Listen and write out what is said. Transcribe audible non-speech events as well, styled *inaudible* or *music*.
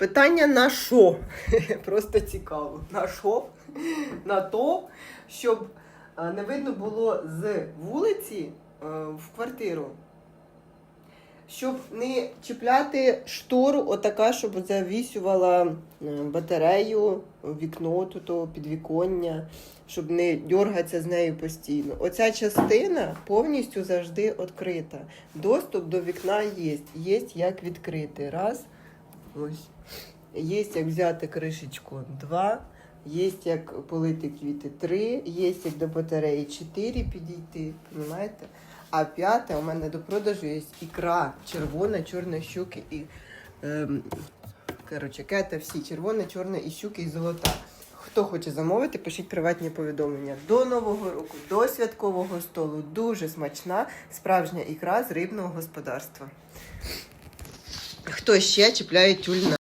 Питання на що? *laughs* Просто цікаво. На що? На то, щоб е, не видно було з вулиці е, в квартиру. Щоб не чіпляти штору, отака, щоб завісювала батарею, вікно, тут, підвіконня, щоб не дергатися з нею постійно. Оця частина повністю завжди відкрита. Доступ до вікна є. Є як відкрити. Раз. Ось. Є як взяти кришечку. Два. Є як полити квіти. Три. Є як до батареї чотири підійти. Понимаєте? А п'яте у мене до продажу є ікра червона, чорна щуки і. Ем, коротше, кета всі червона, чорна і щуки, і золота. Хто хоче замовити, пишіть приватні повідомлення. До Нового року, до святкового столу. Дуже смачна справжня ікра з рибного господарства. Хто ще чіпляє тюль на